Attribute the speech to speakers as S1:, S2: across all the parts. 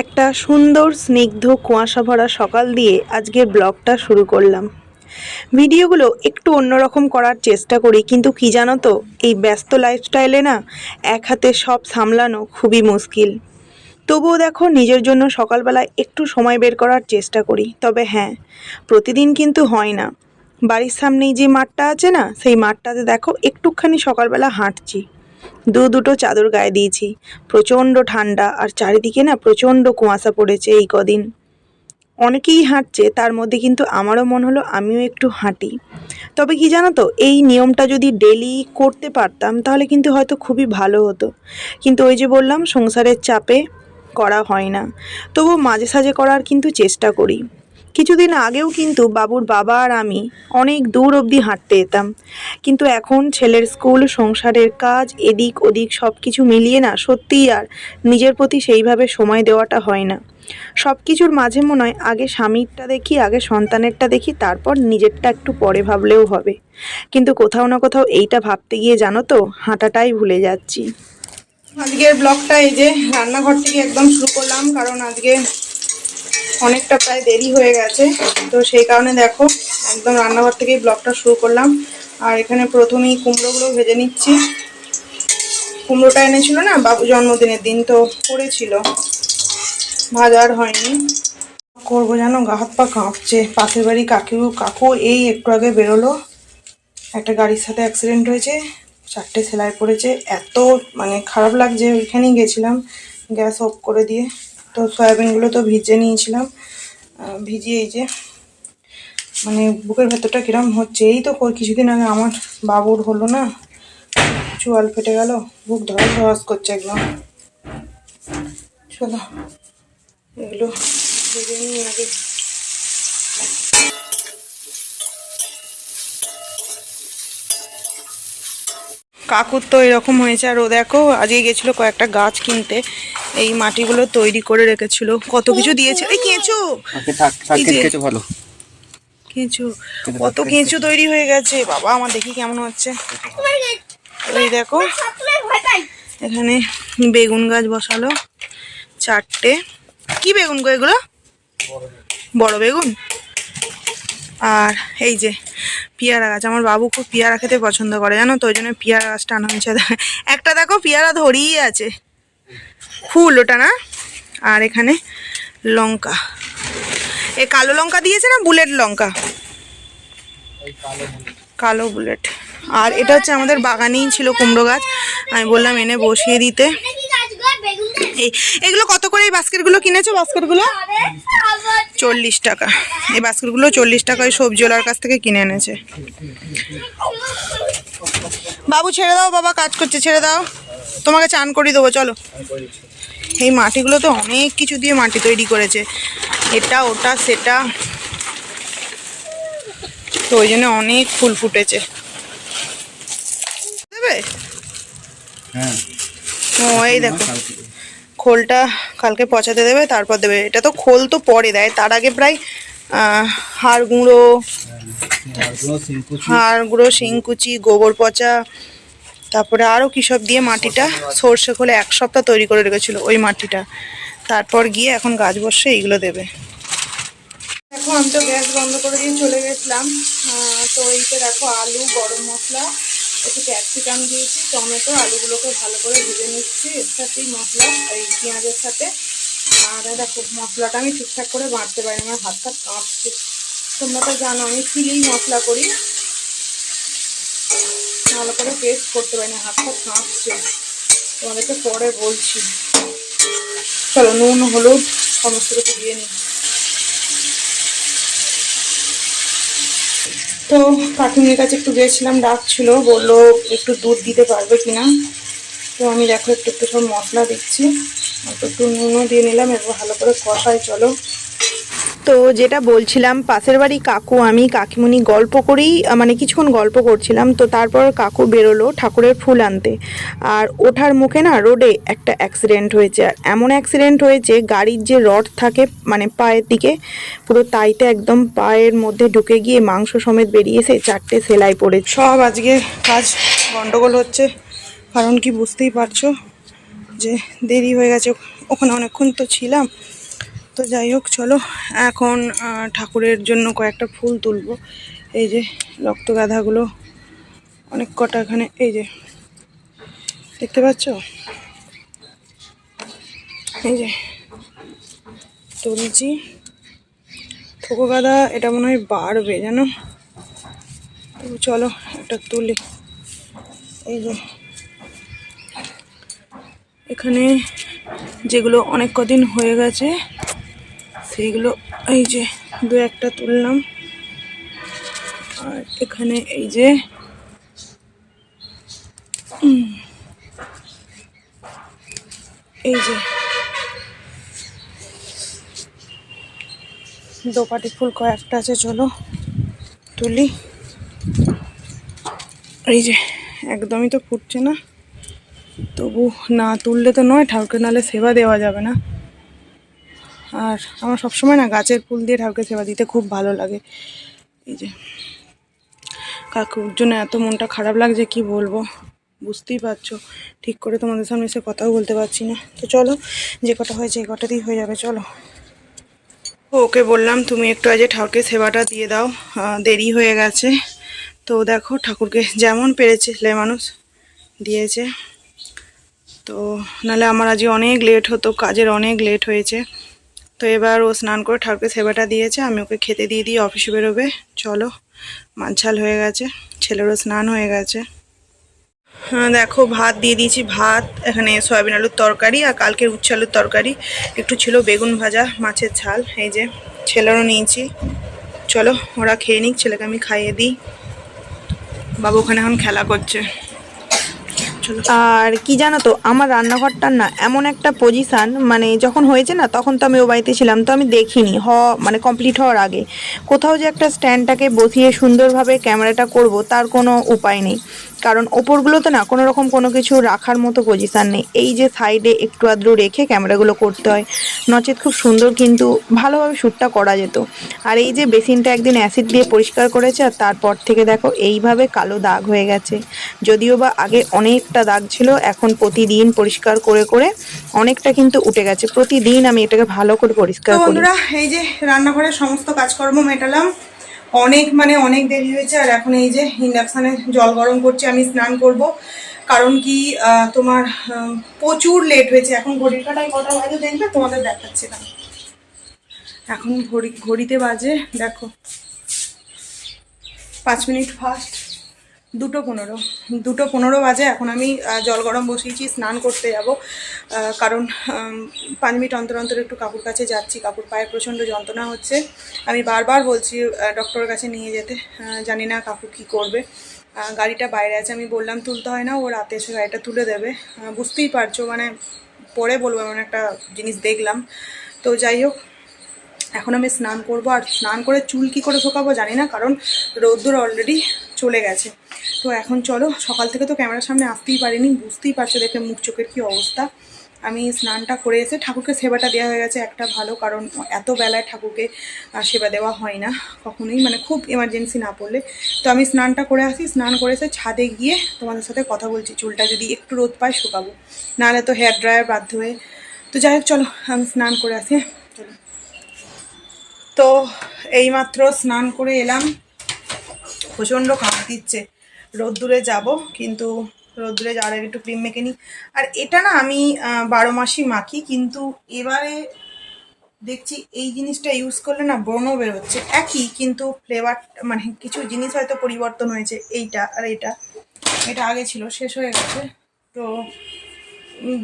S1: একটা সুন্দর, স্নিগ্ধ কুয়াশা ভরা সকাল দিয়ে আজকের ব্লগটা শুরু করলাম। ভিডিওগুলো একটু অন্যরকম করার চেষ্টা করি, কিন্তু কি জানো তো, এই ব্যস্ত লাইফস্টাইলে না এক হাতে সব সামলানো খুবই মুশকিল। তবুও দেখো, নিজের জন্য সকালবেলায় একটু সময় বের করার চেষ্টা করি। তবে হ্যাঁ প্রতিদিন কিন্তু হয় না। বাড়ির সামনেই যে মাঠটা আছে না, সেই মাঠটাতে দেখো, একটুখানি সকালবেলা হাঁটছি। দু দুটো চাদর গায়ে দিয়েছি। প্রচণ্ড ঠান্ডা আর চারিদিকে না প্রচণ্ড কুয়াশা পড়েছে এই কদিন। অনেকেই হাঁটছে, তার মধ্যে কিন্তু আমারও মন হলো আমিও একটু হাঁটি। তবে কি জানো তো, এই নিয়মটা যদি ডেলি করতে পারতাম, তাহলে কিন্তু হয়তো খুবই ভালো হতো। কিন্তু ওই যে বললাম, সংসারের চাপে করা হয় না। তবু মাঝে সাঝে করার কিন্তু চেষ্টা করি। কিছুদিন আগেও কিন্তু বাবুর বাবা আর আমি অনেক দূর অবধি হাঁটতে যেতাম। কিন্তু এখন ছেলের স্কুল, সংসারের কাজ, এদিক ওদিক সব কিছু মিলিয়ে না সত্যিই আর নিজের প্রতি সেইভাবে সময় দেওয়াটা হয় না। সব কিছুর মাঝে মনে হয় আগে স্বামীরটা দেখি, আগে সন্তানেরটা দেখি, তারপর নিজেরটা একটু পরে ভাবলেও হবে। কিন্তু কোথাও না কোথাও এইটা ভাবতে গিয়ে জানো তো, হাঁটাটাই ভুলে যাচ্ছি। আজকের ব্লগটা এই যে, রান্নাঘর থেকে একদম শুরু করলাম, কারণ আজকে অনেকটা প্রায় দেরি হয়ে গেছে। তো সেই কারণে দেখো, একদম রান্নাঘর থেকেই ব্লগটা শুরু করলাম। আর এখানে প্রথমেই কুমড়োগুলো ভেজে নিচ্ছি। কুমড়োটা এনেছিল না, বাবু জন্মদিনের দিন, তো করেছিল। ভাজার হয়নি। করব যেন গা হাত পা কাঁপছে। পাশের বাড়ি কাকু কাকু এই একটু আগে বেরোলো। একটা গাড়ির সাথে অ্যাক্সিডেন্ট হয়েছে। চারটে সেলাই পড়েছে। এত মানে খারাপ লাগছে, ওইখানেই গেছিলাম। গ্যাস অফ করে দিয়ে। তো সয়াবিনগুলো তো ভিজে নিয়েছিলাম। ভিজিয়ে এই যে মানে বুকের ভেতরটা কিরম হচ্ছে, এই তো কিছুদিন আগে আমার বাবুর হলো না, চোয়াল ফেটে গেল, বুক ধরা ধরাস করছে একদম। চলো, এগুলো ভেজে নিই আগে। কাকুর তো এরকম হয়েছে, আর ও দেখো, আজকে গেছিল কয়েকটা গাছ কিনতে। এই মাটিগুলো তৈরি করে রেখেছিল। কত কিছু দিয়েছে। এই কেঁচো!
S2: কেঁচো ভালো।
S1: কেঁচো। কত কেঁচো। তৈরি হয়ে গেছে। বাবা আমার দেখি কেমন হচ্ছে। এই দেখো এখানে বেগুন গাছ বসালো। চারটে। কি বেগুন গো এগুলো? বড় বেগুন? আর এই যে পিয়ারা গাছ। আমার বাবু খুব পিয়ারা খেতে পছন্দ করে জানো তো ওই জন্য পিয়ারা গাছটা আনা হয়েছে। একটা দেখো পিয়ারা ধরিয়ে আছে। ফুল ওটা না? আর এখানে লঙ্কা। এ কালো লঙ্কা দিয়েছে না বুলেট লঙ্কা? কালো বুলেট। আর এটা হচ্ছে আমাদের বাগানেই ছিল কুমড়ো গাছ। আমি বললাম এনে বসিয়ে দিতে। এই এগুলো কত করে এই বাস্কেটগুলো কিনেছো বাস্কেটগুলো? চল্লিশ টাকা। এই বাস্কেটগুলো চল্লিশ টাকা ওই সবজিওয়ালার কাছ থেকে কিনে এনেছে। বাবু, ছেড়ে দাও, বাবা কাজ করছে, ছেড়ে দাও। তোমাকে চান করিয়ে দেবো চলো। এই মাটিগুলো তো অনেক কিছু দিয়ে মাটি তৈরি করেছে। এটা ওটা সেটা। তো ওই জন্য অনেক ফুল ফুটেছে। দেবে?
S2: হ্যাঁ।
S1: ও এই দেখো। খোলটা কালকে পচাতে দেবে তারপর দেবে। এটা তো খোল তো পরে দেয় তার আগে প্রায় হাড় গুঁড়ো হাড় গুঁড়ো শিংকুচি গোবর পচা তারপরে আরও কী সব দিয়ে মাটিটা সর্ষে খোলে এক সপ্তাহ তৈরি করে রেখেছিল ওই মাটিটা। তারপর গিয়ে এখন গাছ বসে এইগুলো দেবে। দেখো, আমি তো গ্যাস বন্ধ করে দিয়ে চলে গেছিলাম। তো এইতে দেখো, আলু, গরম মশলা, একটু ক্যাপসিকাম দিয়েছি, টমেটো, আলুগুলোকে ভালো করে ভেজে নিচ্ছি এর সাথেই মশলা এই পেঁয়াজের সাথে। আর দেখো, মশলাটা আমি ঠিকঠাক করে বাঁধতে পারি আমার হাত হাত কাঁপছে। তোমরা তো জানো, আমি শিলেই মশলা করি। ভালো করে পেস্ট করতে পারি না, হাত হাত কাঁপছে। তোমাদেরকে পরে বলছি। চলো, নুন, হলুদ, সমস্ত কিছু দিয়ে নিই। তো কাকিমের কাছে একটু গিয়েছিলাম ডাকছিল বলল একটু দুধ দিতে পারবে কিনা। তো আমি দেখো একটু একটু সব মশলা দিচ্ছি। একটু নুনও দিয়ে নিলাম, এবার ভালো করে কষাই চলো। তো যেটা বলছিলাম, পাশের বাড়ি কাকু, আমি কাকিমুনি গল্প করেই মানে কিছুক্ষণ গল্প করছিলাম, তো তারপর কাকু বেরোলো ঠাকুরের ফুল আনতে। আর ওঠার মুখে না রোডে একটা অ্যাক্সিডেন্ট হয়েছে। আর এমন অ্যাক্সিডেন্ট হয়েছে, গাড়ির যে রড থাকে মানে পায়ের দিকে, পুরো তাইতে একদম পায়ের মধ্যে ঢুকে গিয়ে মাংস সমেত বেরিয়ে এসে চারটে সেলাই পড়ে সব আজকে কাজ গন্ডগোল হচ্ছে, কারণ কি বুঝতেই পারছ যে দেরি হয়ে গেছে, ওখানে অনেকক্ষণ তো ছিলাম। তো যাই হোক, চলো। এখন ঠাকুরের জন্য কয়েকটা ফুল তুলবো। এই যে, রক্ত গাঁধাগুলো অনেক কটা এখানে, এই যে। দেখতে পাচ্ছ? এই যে, তুলছি। থোকো গাঁদা এটা মনে হয় বাড়বে, জানো? চলো, একটা তুলি। এই যে, এখানে যেগুলো অনেক কদিন হয়ে গেছে সেইগুলো এই যে দু একটা তুললাম। আর এখানে এই যে এই যে দোপাটি ফুল কয়েকটা আছে, চলো তুলি। এই যে, একদমই তো ফুটছে না। তবু না তুললে তো নয়, ঠাকুরকে নাহলে সেবা দেওয়া যাবে না। আর আমার সবসময় না গাছের ফুল দিয়ে ঠাকুরকে সেবা দিতে খুব ভালো লাগে। এই যে কাকুর জন্য এত মনটা খারাপ লাগছে, কি বলব? বুঝতেই পারছ, ঠিক করে তোমাদের সামনে এসে কথাও বলতে পারছি না। তো চলো, যে কটা হয়েছে এই কটাতেই হয়ে যাবে, চলো। ওকে বললাম, তুমি একটু আজ ঠাকুরকে সেবাটা দিয়ে দাও দেরি হয়ে গেছে। তো দেখো, ঠাকুরকে যেমন পেরেছে ছেলে মানুষ দিয়েছে। তো নাহলে আমার আজকে অনেক লেট হতো, কাজের অনেক লেট হয়েছে। তো এবার ও স্নান করে ঠাকুরকে সেবাটা দিয়েছে, আমি ওকে খেতে দিয়ে দিয়ে অফিসে বেরোবে। চলো মাঝাল হয়ে গেছে, ছেলেরও স্নান হয়ে গেছে। হ্যাঁ দেখো, ভাত দিয়ে দিয়েছি, ভাত, এখানে সয়াবিন আলুর তরকারি আর কালকের উচ্ছে আলুর তরকারি। একটু ছিল বেগুন ভাজা, মাছের ঝাল, এই যে ছেলেরও নিয়েছি। চলো, ওরা খেয়ে নিক, ছেলেকে আমি খাইয়ে দিই। বাবু ওখানে এখন খেলা করছে। আর কি জানো তো, আমার রান্নাঘরটার না এমন একটা পজিশান মানে যখন হয়েছে না, তখন তো আমি ও বাড়িতে ছিলাম, তো আমি দেখিনি, হ মানে কমপ্লিট হওয়ার আগে। কোথাও যে একটা স্ট্যান্ডটাকে বসিয়ে সুন্দরভাবে ক্যামেরাটা করব, তার কোনো উপায় নেই। কারণ ওপরগুলোতে না কোনো রকম কোনো কিছু রাখার মতো পজিশান নেই। এই যে সাইডে একটু আদ্রু রেখে ক্যামেরাগুলো করতে হয় নচেত খুব সুন্দর কিন্তু ভালোভাবে শ্যুটটা করা যেত। আর এই যে বেসিনটা একদিন অ্যাসিড দিয়ে পরিষ্কার করেছে আর তারপর থেকে দেখো এইভাবে কালো দাগ হয়ে গেছে। যদিও বা আগে অনেকটা দাগ ছিল এখন প্রতিদিন পরিষ্কার করে করে অনেকটা কিন্তু উঠে গেছে। প্রতিদিন আমি এটাকে ভালো করে পরিষ্কার করি। বন্ধুরা এই যে রান্নাঘরের সমস্ত কাজকর্ম মেটালাম। অনেক মানে অনেক দেরি হয়েছে, আর এখন এই যে ইন্ডাকশানে জল গরম করছি, আমি স্নান করব। কারণ কি তোমার প্রচুর লেট হয়েছে। এখন ঘড়ির কাটায় কটা বাজে দেখবে? তোমাদের দেখাচ্ছি না এখন ঘড়ি, ঘড়িতে বাজে, দেখো। পাঁচ মিনিট ফাস্ট দুটো পনেরো দুটো পনেরো বাজে, এখন আমি জল গরম বসিয়েছি, স্নান করতে যাব। কারণ পাঁচ মিনিট অন্তর অন্তর একটু কাকুর কাছে যাচ্ছি, কাকুর পায়ে প্রচণ্ড যন্ত্রণা হচ্ছে। আমি বারবার বলছি ডক্টরের কাছে নিয়ে যেতে জানি না কাকু কী করবে। গাড়িটা বাইরে আছে, আমি বললাম, তুলতে হয় না, ও রাতে এসে গাড়িটা তুলে দেবে। বুঝতেই পারছ মানে পরে বলব, এমন একটা জিনিস দেখলাম। তো যাই হোক এখন আমি স্নান করব। আর স্নান করে চুল কি করে শোকাবো জানি না, কারণ রোদ্দুর অলরেডি চলে গেছে। তো এখন চলো, সকাল থেকে তো ক্যামেরার সামনে আসতেই পারিনি, বুঝতেই পারছ দেখে মুখ চোখের কী অবস্থা। আমি স্নানটা করে এসে ঠাকুরকে সেবাটা দেওয়া হয়ে গেছে একটা ভালো, কারণ এত বেলায় ঠাকুরকে সেবা দেওয়া হয় না কখনোই মানে খুব এমার্জেন্সি না পড়লে। তো আমি স্নানটা করে আসি, স্নান করে এসে ছাদে গিয়ে তোমাদের সাথে কথা বলছি, চুলটা যদি একটু রোদ পায় শুকাবো। নাহলে তো হেয়ার ড্রায়ার বাধ্য হয়ে। তো যাই হোক, চলো, আমি স্নান করে আসি। তো এইমাত্র স্নান করে এলাম। প্রচণ্ড কাঁপ দিচ্ছে। রোদ্দুরে যাব, কিন্তু রোদ্দুরে যাওয়ার আগে একটু ক্রিম মেখে নিই। আর এটা না আমি বারো মাসই মাখি, কিন্তু এবারে দেখছি এই জিনিসটা ইউজ করলে না ব্রণ বেরোচ্ছে। একই, কিন্তু ফ্লেভার মানে কিছু জিনিস হয়তো পরিবর্তন হয়েছে, এইটা আর এটা। এটা আগে ছিল, শেষ হয়ে গেছে। তো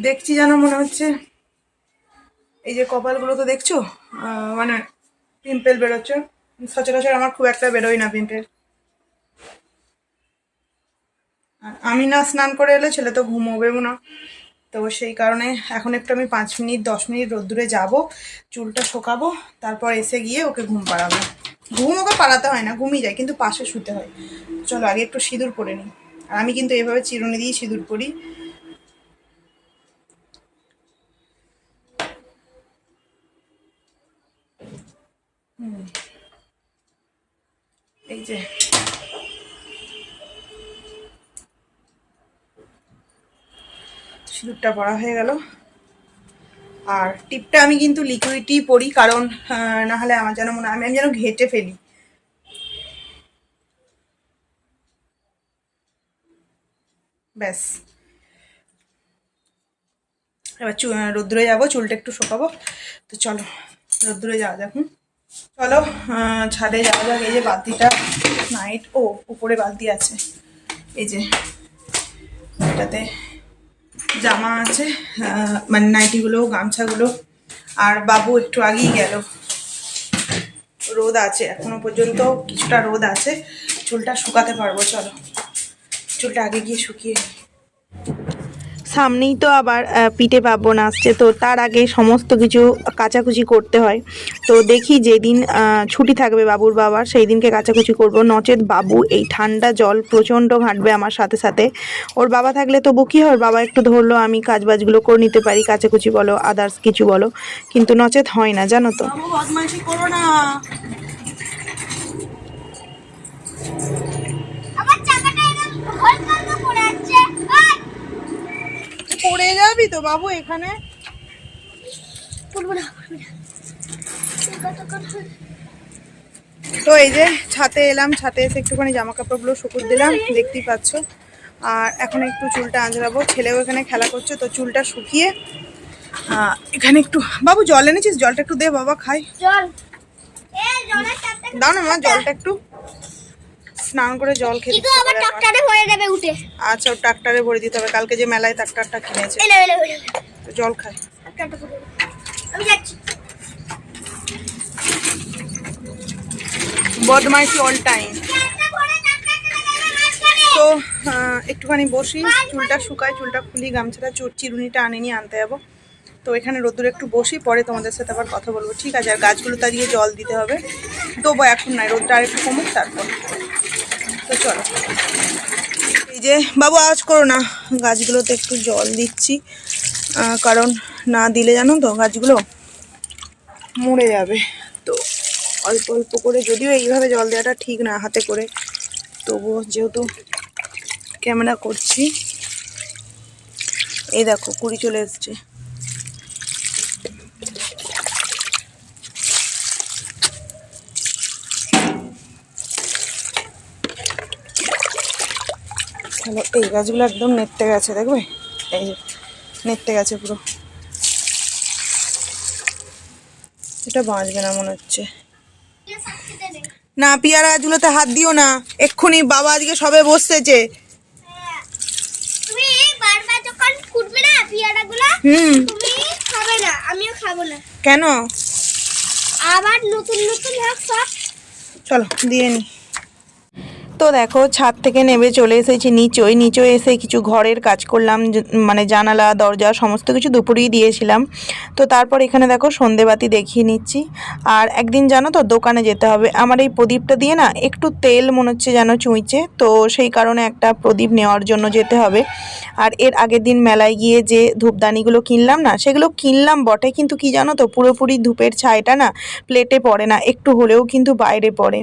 S1: দেখছি যেন মনে হচ্ছে, এই যে কপালগুলো তো দেখছ মানে পিম্পল বেরোচ্ছে। সচরাচর আমার খুব একটা বেরোয় না পিম্পেল। আর আমি না স্নান করে এলে ছেলে তো ঘুমোবেও না। তো সেই কারণে এখন একটু আমি পাঁচ মিনিট, দশ মিনিট রোদ্দুরে যাব, চুলটা শোকাবো, তারপর এসে গিয়ে ওকে ঘুম পাড়াবো। ঘুম ওকে পাড়াতে হয় না ঘুমিয়ে যায়, কিন্তু পাশে শুতে হয়। চলো আগে একটু সিঁদুর পরে নিই। আর আমি কিন্তু এভাবে চিরুনি দিয়ে সিঁদুর পরি হুম। এই যে। সিঁদুরটা পড়া হয়ে গেল। আর টিপটা আমি কিন্তু লিকুইডই পরি কারণ না হলে আমার যেন মনে আমি আমি যেন ঘেটে ফেলি। ব্যাস। এবার চু রোদ্দুরে যাব, চুলটা একটু শুকাবো। তো চলো রোদ্রে যাওয়া হুম? চলো ছাদে যাওয়া যাক। এই যে বালতিটা নাইট ও, উপরে বালতি আছে। এই যে, এটাতে জামা আছে মানে নাইটিগুলো, গামছাগুলো। আর বাবু একটু আগেই গেল। রোদ আছে এখনও পর্যন্ত, কিছুটা রোদ আছে। চুলটা শুকাতে পারব, চলো। চুলটা আগে গিয়ে শুকিয়ে। সামনেই তো আবার পিঠে পার্বণ আসছে। তো তার আগে সমস্ত কিছু কাচাকুচি করতে হয়। তো দেখি যেদিন ছুটি থাকবে বাবুর বাবার সেই দিনকে কাচাকুচি করব। নচেত বাবু এই ঠান্ডা জল প্রচণ্ড ঘাঁটবে আমার সাথে সাথে। ওর বাবা থাকলে তবু কী হয়? বাবা একটু ধরলো আমি কাজ বাজগুলো করে নিতে পারি। কাচাকুচি বলো আদার্স কিছু বলো। কিন্তু নচেত হয় না জানো তো।
S3: আমার চাকাটা পড়ে
S1: যাবি তো বাবু এখানে? তো এই যে ছাতে এলাম ছাতে এসে একটুখানি জামা কাপড়গুলো শুকুর দিলাম দেখতেই পাচ্ছ। আর এখন একটু চুলটা আঁচড়াবো ছেলেও এখানে খেলা করছে তো চুলটা শুকিয়ে এখানে একটু বাবু জল এনেছিস? জলটা একটু দে বাবা খাই।
S3: জল।
S1: দাও না মা জলটা একটু। স্নান করে জল খেতে
S3: কিন্তু আবার। টকটারে হয়ে যাবে উঠে।
S1: আচ্ছা ট্রাক্টারে ভরে দিতে হবে। কালকে যে মেলায় ট্রাক্টারটা কিনেছে।
S3: এলো এলো এলো।
S1: তো জল খাই।
S3: আমি যাচ্ছি।
S1: বদমাইশি অল টাইম
S3: ভরে।
S1: তো একটুখানি বসি। চুলটা শুকাই চুলটা খুলি গামছাটা চুর চিরুনিটা আনে নিয়ে আনতে যাব। তো এখানে রোদ্দুরে একটু বসি পরে তোমাদের সাথে আবার কথা বলব। ঠিক আছে আর গাছগুলো তাড়িয়ে জল দিতে হবে। দেবো এখন নাই রোদটা আর একটু কমুক তারপর। তো চলো। এই যে, বাবু, আওয়াজ করো না। গাছগুলোতে একটু জল দিচ্ছি কারণ না দিলে জানো তো গাছগুলো মরে যাবে। তো অল্প অল্প করে যদিও এইভাবে জল দেওয়াটা ঠিক না হাতে করে, তবুও যেহেতু ক্যামেরা করছি। এই দেখো, কুড়ি চলে এসছে। হ্যালো এই গাছগুলো একদম নেটতে গেছে দেখবে? এই যে নেটতে গেছে পুরো। এটা বাঁচবে না মনে হচ্ছে। না পিয়ারা গাছগুলোতে হাত দিও না। এক্ষুনি বাবা আজকে সবে বসতেছে কেন?
S3: আবার নতুন নতুন
S1: চলো দিয়ে নি। তো দেখো, ছাদ থেকে নেমে চলে এসেছি নিচই। নিচে এসে কিছু ঘরের কাজ করলাম মানে জানালা, দরজা সমস্ত কিছু দুপুরেই দিয়েছিলাম। তো তারপর এখানে দেখো, সন্ধেবাতি দেখিয়ে নিচ্ছি। আর একদিন জানো তো, দোকানে যেতে হবে। আমার এই প্রদীপটা দিয়ে না, একটু তেল মনে হচ্ছে যেন চুঁইছে। তো সেই কারণে একটা প্রদীপ নেওয়ার জন্য যেতে হবে। আর এর আগের দিন মেলায় গিয়ে যে ধূপদানিগুলো কিনলাম না, সেগুলো কিনলাম বটে। কিন্তু কি জানো তো, পুরোপুরি ধূপের ছাইটা না প্লেটে পড়ে না। একটু হলেও কিন্তু বাইরে পড়ে।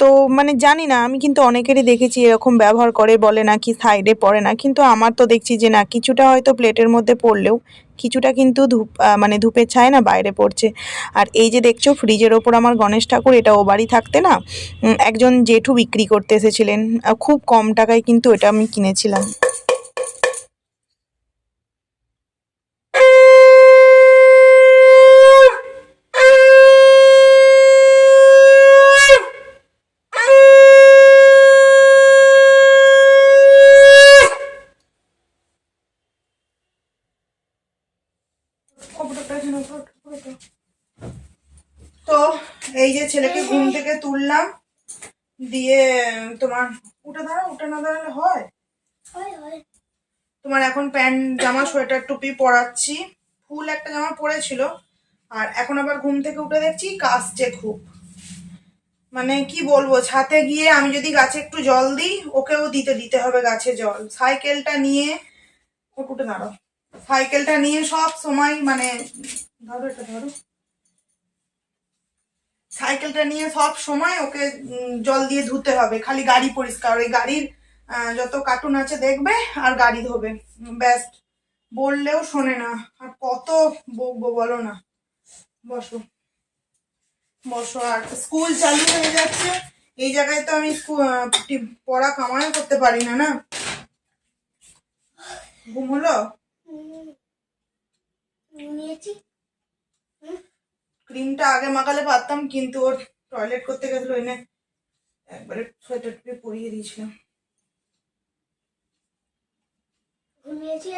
S1: তো মানে জানি না, আমি কিন্তু অনেকেরই দেখেছি এরকম ব্যবহার করে, বলে নাকি সাইডে পড়ে না। কিন্তু আমার তো দেখছি যে না, কিছুটা হয়তো প্লেটের মধ্যে পড়লেও কিছুটা কিন্তু ধূপ মানে ধূপের ছায় না, বাইরে পড়ছে। আর এই যে দেখছ ফ্রিজের ওপর আমার গণেশ ঠাকুর, এটা ও বাড়ি থাকতে না একজন জেঠু বিক্রি করতে এসেছিলেন। খুব কম টাকায় কিন্তু এটা আমি কিনেছিলাম তো এই যে ছেলেকে ঘুম থেকে তুললাম দিয়ে তোমার উঠে দাঁড়া উঠে না দাঁড়ালে হয়? তোমার এখন প্যান্ট জামা সোয়েটার টুপি পরাচ্ছি। ফুল একটা জামা পরেছিল। আর এখন আবার ঘুম থেকে উঠে দেখছি কাশছে খুব। মানে কি বলব ছাতে গিয়ে আমি যদি গাছে একটু জল দিই ওকেও দিতে দিতে হবে গাছে জল। সাইকেলটা নিয়ে ও উঠে দাঁড়াও। সাইকেলটা নিয়ে সব সময় মানে ধরো এটা ধরো। সাইকেলটা নিয়ে সব সময় ওকে জল দিয়ে ধুতে হবে। খালি গাড়ি পরিষ্কার, ওই গাড়ির যত কার্টুন আছে দেখবে আর গাড়ি ধোবে। ব্যাস, বললেও শোনে না। আর কত বকবো বলো না। বসো। বসো, আর স্কুল চালু হয়ে যাচ্ছে। এই জায়গায় তো আমি পড়া কামাই করতে পারি না না? ঘুম হলো?
S3: নিয়েছি
S1: ক্রিমটা আগে মাখালে পারতাম কিন্তু ওর টয়লেট করতে গেছিল ওই না একবারে সোয়েটারটাকে পরিয়ে দিয়েছিলাম
S3: ঘুমিয়েছি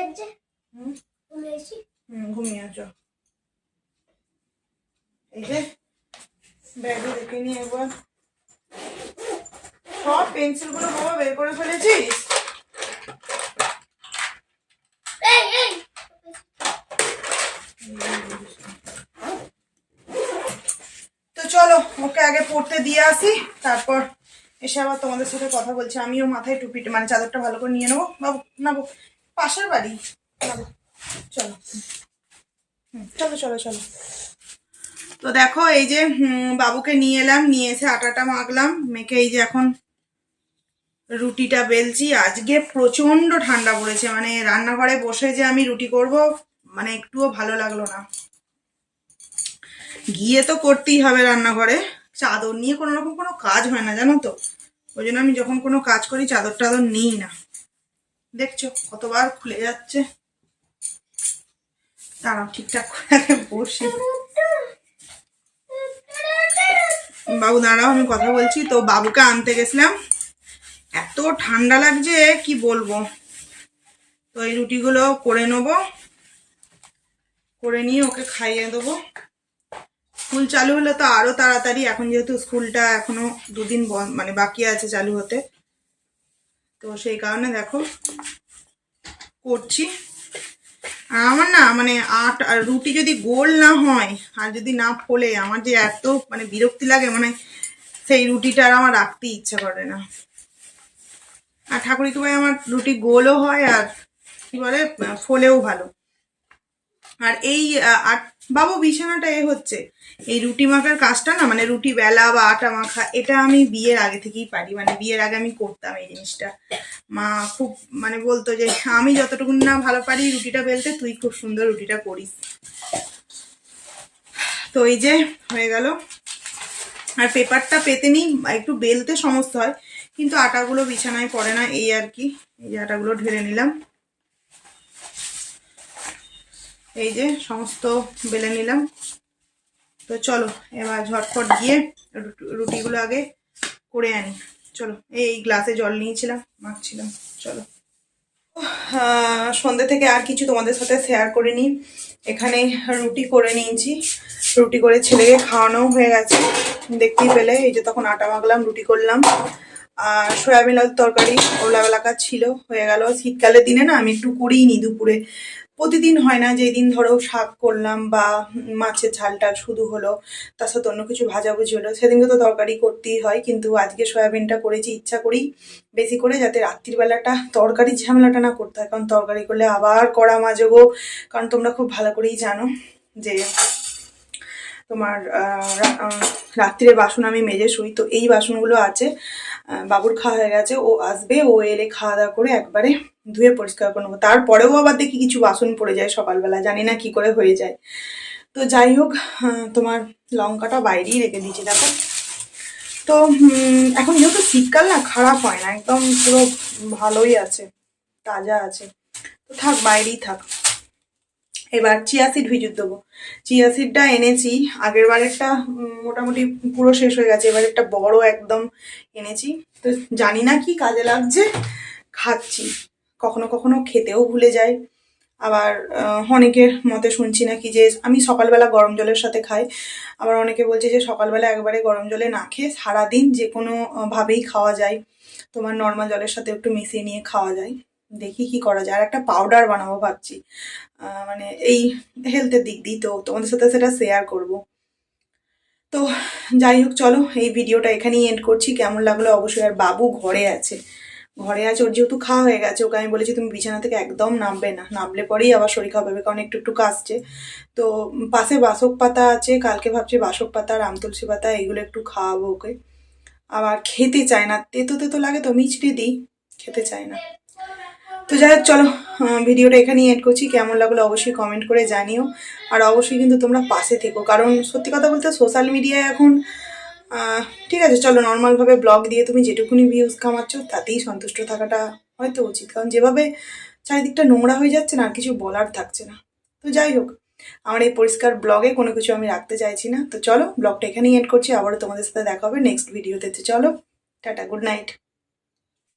S1: হুম
S3: ঘুমিয়েছি
S1: হুম ঘুমিয়ে আছো এই যে ব্যাগে রেখে নিয়ে একবার সব পেন্সিলগুলো বাবা বের করে ফেলেছিস
S3: এই এই
S1: তো চলো ওকে আগে পড়তে দিয়ে আসি, তারপর এসে আবার তোমাদের সাথে কথা বলছি। আমিও মাথায় টুপিটা মানে চাদরটা ভালো করে নিয়ে নেব। বাবু নাবো পাশের বাড়ি। চলো। চলো চলো চলো। তো দেখো, এই যে বাবুকে নিয়ে এলাম, নিয়ে এসে আটাটা মাখলাম। মেখে এই যে এখন রুটিটা বেলছি। আজকে প্রচণ্ড ঠান্ডা পড়েছে। মানে রান্নাঘরে বসে যে আমি রুটি করব মানে একটুও ভালো লাগল না। গিয়ে তো করতেই হবে রান্নাঘরে। চাদর নিয়ে কোনো রকম কোনো কাজ হয় না, জানো তো? ওই জন্য আমি যখন কোনো কাজ করি, চাদর টাদর নিই না। দেখছ, কতবার খুলে যাচ্ছে। দাঁড়াও, ঠিকঠাক করে বসি। বাবু, দাঁড়াও, আমি কথা বলছি। তো বাবুকে আনতে গেছিলাম। এত ঠান্ডা লাগছে, কি বলব? তো এই রুটিগুলো করে নেব। করে নিয়ে ওকে খাইয়ে দেবো। স্কুল চালু হলে তো আরও তাড়াতাড়ি, এখন যেহেতু স্কুলটা এখনও দুদিন মানে বাকি আছে চালু হতে। তো সেই কারণে দেখো, করছি। আমার না মানে আট, আর রুটি যদি গোল না হয়, আর যদি না ফোলে, আমার যে এত মানে বিরক্তি লাগে মানে সেই রুটিটা আর আমার রাখতে ইচ্ছা করে না। আর ঠাকুরিকে ভাই আমার রুটি গোলও হয়, আর কি বলে, ফোলেও ভালো। আর এই আট বাবু, বিছানাটা এ হচ্ছে। এই রুটি মাখার কাজটা না মানে রুটি বেলা বা আটা মাখা, এটা আমি বিয়ের আগে থেকেই পারি। মানে বিয়ের আগে আমি করতাম এই জিনিসটা। মা খুব মানে বলতো যে, আমি যতটুকু না ভালো পারি রুটিটা বেলতে, তুই খুব সুন্দর রুটিটা করিস। তো এই যে, হয়ে গেল। আর পেপারটা পেতে নিই, একটু বেলতে সমস্যা হয়, কিন্তু আটাগুলো বিছানায় পড়ে না, এই আর কি। এই যে আটাগুলো ঢেলে নিলাম। এই যে সমস্ত বেলে নিলাম। তো চলো এবার ঝটফট গিয়ে রুটিগুলো আগে করে আনি। চলো এই গ্লাসে জল নিয়েছিলাম মাখছিলাম। চলো। আহ, সন্ধ্যে থেকে আর কিছু তোমাদের সাথে শেয়ার করিনি এখানে রুটি করে নিয়েছি। রুটি করে ছেলেকে খাওয়ানো হয়ে গেছে। দেখতেই পেলে এই যে তখন আটা মাখলাম রুটি করলাম। আর সয়াবিন তরকারি ওলা বেলাকা ছিল হয়ে গেল। শীতকালের দিনে না আমি একটু করিই নি দুপুরে। প্রতিদিন হয় না যেই দিন ধরো শাক করলাম বা মাছের ঝালটা শুধু হলো তার সাথে অন্য কিছু ভাজাভুজি হলো সেদিনকে তো তরকারি করতেই হয় কিন্তু আজকে সয়াবিনটা করেছি ইচ্ছা করেই বেশি করে যাতে রাত্রিবেলাটা তরকারির ঝামেলাটা না করতে হয় কারণ তরকারি করলে আবার কড়া মাজবো কারণ তোমরা খুব ভালো করেই জানো যে তোমার আহ, রা- আহ, রাত্রিরে বাসন আমি মেজে শুই তো এই বাসনগুলো আছে। বাবুর খাওয়া হয়ে গেছে। ও আসবে, ও এলে খাওয়া দাওয়া করে একবারে ধুয়ে পরিষ্কার করে নেব। তারপরেও আবার দেখি কিছু বাসন পড়ে যায় সকালবেলা, জানি না কি করে হয়ে যায়। তো যাই হোক তোমার লঙ্কাটা বাইরেই রেখে দিয়েছি দেখো। তো এখন যেহেতু শীতকাল না, খারাপ হয় না, একদম পুরো ভালোই আছে, তাজা আছে। তো থাক, বাইরেই থাক। এবার চিয়া সিড ভিজুত দেবো। চিয়া সিডটা এনেছি আগের বারেরটা মোটামুটি পুরো শেষ হয়ে গেছে এবার একটা বড় একদম এনেছি। তো জানি না কি কাজে লাগছে খাচ্ছি। কখনো কখনো খেতেও ভুলে যাই। আবার অনেকের মতে শুনছি নাকি যে আমি সকালবেলা গরম জলের সাথে খাই। আবার অনেকে বলছে যে সকালবেলা একবারে গরম জলে না খেয়ে সারাদিন যে কোনো আহ, ভাবেই খাওয়া যায়। তোমার নর্মাল জলের সাথে একটু মিশিয়ে নিয়ে খাওয়া যায়। দেখি কি করা যায়। আর একটা পাউডার বানাবো ভাবছি। মানে এই হেলথের দিক দিয়ে তো তোমাদের সাথে সেটা শেয়ার করব। তো যাই হোক, চলো এই ভিডিওটা এখানেই এন্ড করছি। কেমন লাগল অবশ্যই। আর বাবু ঘরে আছে। ঘরে আছে, ওর যেহেতু খাওয়া হয়ে গেছে, ওকে আমি বলেছি তুমি বিছানা থেকে একদম নামবে না। নামলে পরেই আবার শরীর খারাপ হবে, কারণ একটু একটু কাশছে। তো পাশে বাসক পাতা আছে, কালকে ভাবছি বাসক পাতা রাম তুলসী পাতা, এগুলো একটু খাওয়াবো ওকে। আবার খেতে চায় না। তেতো তেতো লাগে তো মিচড়ে দিই, খেতে চায় না। তো যাই হোক, চলো ভিডিওটা এখানেই এড করছি। কেমন লাগল অবশ্যই কমেন্ট করে জানিও। আর অবশ্যই কিন্তু তোমরা পাশে থেকো, কারণ সত্যি কথা বলতে সোশ্যাল মিডিয়ায় এখন ঠিক আছে, চলো নর্মালভাবে ব্লগ দিয়ে তুমি যেটুকুনি ভিউজ কামাচ্ছ, তাতেই সন্তুষ্ট থাকাটা হয়তো উচিত। কারণ যেভাবে চারিদিকটা নোংরা হয়ে যাচ্ছে না, আর কিছু বলার থাকছে না। তো যাই হোক, আমার এই পরিষ্কার ব্লগে কোনো কিছু আমি রাখতে চাইছি না। তো চলো ব্লগটা এখানেই এড করছি। আবারও তোমাদের সাথে দেখা হবে নেক্সট ভিডিওতে চলো, টাটা গুড নাইট